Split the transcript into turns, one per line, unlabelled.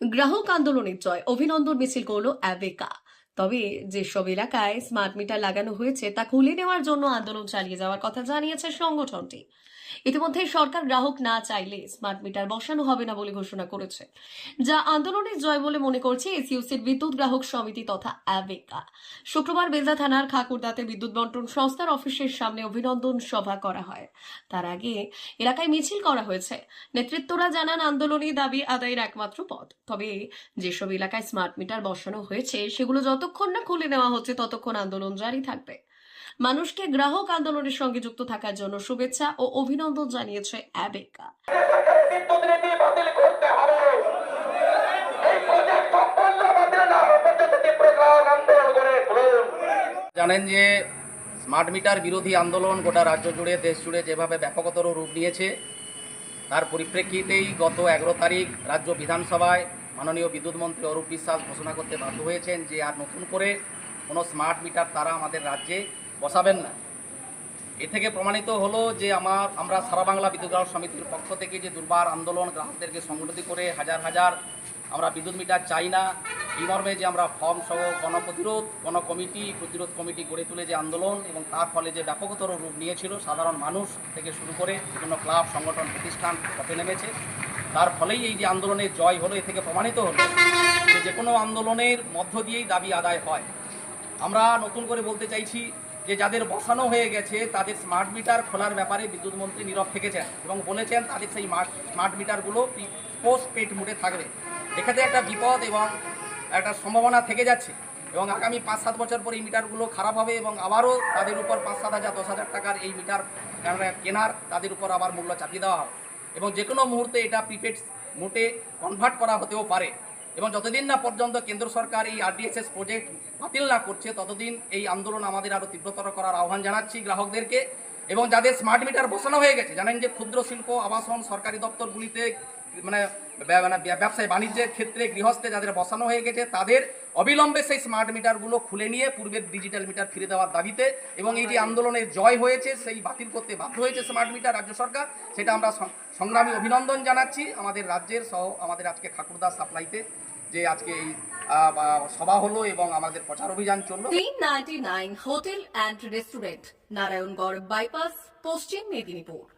গ্রাহক আন্দোলনের জয় অভিনন্দন মিছিল করল অ্যাবেকা তবে যেসব এলাকায় স্মার্ট মিটার লাগানো হয়েছে, তা খুলে নেওয়ার জন্য আন্দোলন চালিয়ে যাওয়ার কথা জানিয়েছে সংগঠনটি। ইতিমধ্যে সরকার গ্রাহক না চাইলে স্মার্ট মিটার বসানো হবে না বলে ঘোষণা করেছে। যা আন্দোলনের জয় বলে মনে করছে এসইউসির বিদ্যুৎ গ্রাহক সমিতি তথা অ্যাবেকা। শুক্রবার বেলদা থানার খাকুরদাতে বিদ্যুৎ বন্টন সংস্থার অফিসের সামনে অভিনন্দন সভা করা হয়। তার আগে এলাকায় মিছিল করা হয়েছে। নেতৃত্বরা জানান আন্দোলনী দাবি আদায়ের একমাত্র পথ। তবে যেসব এলাকায় স্মার্ট মিটার বসানো হয়েছে, সেগুলো যতক্ষণ না খুলে নেওয়া হচ্ছে ততক্ষণ আন্দোলন জারি থাকবে। মানুষকে গ্রাহক আন্দোলনের সঙ্গে যুক্ত থাকার জন্য শুভেচ্ছা ও অভিনন্দন জানিয়েছে অ্যাবেকা।
জানেন যে স্মার্ট মিটার বিরোধী আন্দোলন গোটা রাজ্য জুড়ে দেশ জুড়ে যেভাবে ব্যাপকতর রূপ নিয়েছে তার পরিপ্রেক্ষিতেই গত এগারো তারিখ রাজ্য বিধানসভায় মাননীয় বিদ্যুৎমন্ত্রী অরূপ বিশ্বাস ঘোষণা করতে বাধ্য হয়েছেন যে আর নতুন করে কোনো স্মার্ট মিটার তারা আমাদের রাজ্যে বসাবেন না। এ থেকে প্রমাণিত হলো যে আমার, আমরা সারা বাংলা বিদ্যুৎ গ্রাহক সমিতির পক্ষ থেকে যে দুর্বার আন্দোলন গ্রাহকদেরকে সংগঠিত করে হাজার হাজার আমরা বিদ্যুৎ মিটার চাই না, এই মর্মে যে আমরা ফর্ম সহ গণপ্রতিরোধ গণ কমিটি প্রতিরোধ কমিটি গড়ে তুলে যে আন্দোলন এবং তার ফলে যে ব্যাপকতর রূপ নিয়েছিল সাধারণ মানুষ থেকে শুরু করে বিভিন্ন ক্লাব, সংগঠন, প্রতিষ্ঠান পথে নেমেছে। তার ফলেই এই যে আন্দোলনের জয় হলো, এ থেকে প্রমাণিত হলো যে কোনো আন্দোলনের মধ্য দিয়েই দাবি আদায় হয়। আমরা নতুন করে বলতে চাইছি যে যাদের বসানো হয়ে গেছে, তাদের স্মার্ট মিটার খোলার ব্যাপারে বিদ্যুৎ মন্ত্রী নীরব থেকেছেন এবং বলেছেন তাদের সেই স্মার্ট মিটারগুলো পোস্ট পেড মোডে থাকবে। এক্ষেত্রে একটা বিপদ এবং একটা সম্ভাবনা থেকে যাচ্ছে এবং আগামী পাঁচ সাত বছর পর এই মিটারগুলো খারাপ হবে এবং আবারও তাদের উপর পাঁচ সাত হাজার, দশ হাজার টাকার এই মিটার কেনার তাদের উপর আবার মূল্য চাপিয়ে দেওয়া হবে। এবং যে কোনো মুহূর্তে এটা প্রিপেড মোটে কনভার্ট করা হতেও পারে। এবং যতদিন না পর্যন্ত কেন্দ্র সরকার এই আরডিএসএস প্রজেক্ট বাতিল না করছে, ততদিন এই আন্দোলন আমাদের আরও তীব্রতর করার আহ্বান জানাচ্ছি গ্রাহকদেরকে। এবং যাদের স্মার্ট মিটার বসানো হয়ে গেছে, জানেন যে ক্ষুদ্র শিল্প, আবাসন, সরকারি দপ্তরগুলিতে মানে মানে ব্যা- ব্যবসায় বাণিজ্যের ক্ষেত্রে গৃহস্থে যাদের বসানো হয়ে গেছে তাদের অবিলম্বে সেই স্মার্ট মিটারগুলো খুলে নিয়ে পূর্বের ডিজিটাল মিটার ফিরে দেওয়ার দাবিতে এবং এই যে আন্দোলনের জয় হয়েছে সেই বাতিল করতে বাধ্য হয়েছে স্মার্ট মিটার রাজ্য সরকার সেটা আমরা সংগ্রামী অভিনন্দন জানাচ্ছি। আমাদের রাজ্যের সহ আমাদের আজকে ঠাকুরদা সাপ্লাইতে যে আজকে এই সভা হলো এবং আমাদের প্রচার অভিযান চলল।
তিন ninety nine hotel and restaurant Narayangarh bypass Paschim Medinipur.